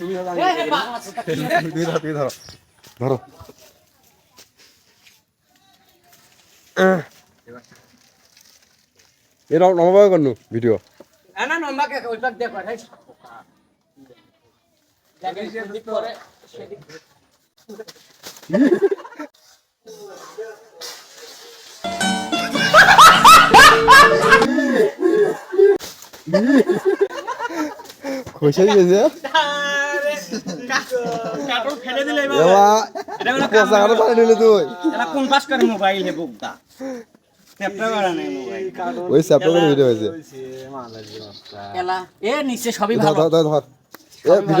তুমি ধরো তুমি ধরো। ধরো। এরকম নমাবে কেন ভিডিও। না নম্বর কে ওই পাক দেখো পরে খুশি গেছে কাটল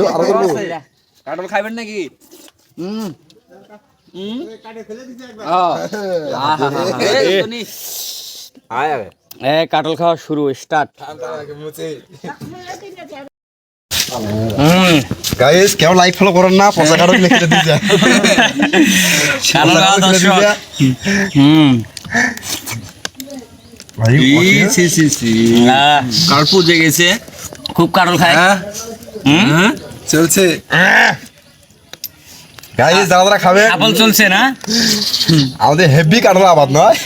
আরও করব কাটল খাইবেন নাকি? হুম হুম আয়। কাটল খাওয়া শুরু স্টার্ট গাইস কেউ লাইক ফলো করেন না পয়সা কাটা লিখে দিয়ে যায় কাটল। হুম। খুব কাটল খায়। হ্যাঁ। হুম? হ্যাঁ। চলছে। গাইস খাবে আপল চলছে না? আমাদের হেভি কাটলা আবাদ নয়।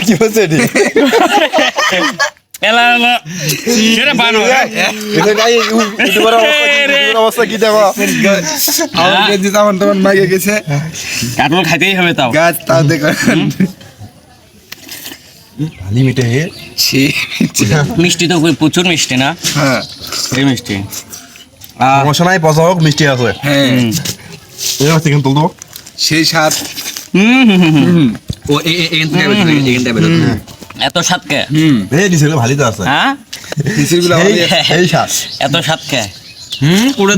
কি বলছে এটি এলা এলা সেটা বানো এটা গাই ইউটিউবের অবস্থা কি- ইউটিউবের অবস্থা কি দেখো আমার গেছে তেমন তেমন মাইকে গেছে কাটল খাইতেই হবে তাও গাছ তাও দেখো লিমিটে হে ছি মিষ্টি তো প্রচুর মিষ্টি না হ্যাঁ এই মিষ্টি সমস্যা নাই পয়সা হোক মিষ্টি আছে। হ্যাঁ। চিকেন তুলতো সেই স্বাদ। হুম, হুম, হুম, হুম। ও এত স্বাদ কে? হুম। এই নিচে ভালোই তো আছে। হ্যাঁ? মিছিলগুলো এই এই স্বাদ। এত স্বাদ কে? হুম পুরো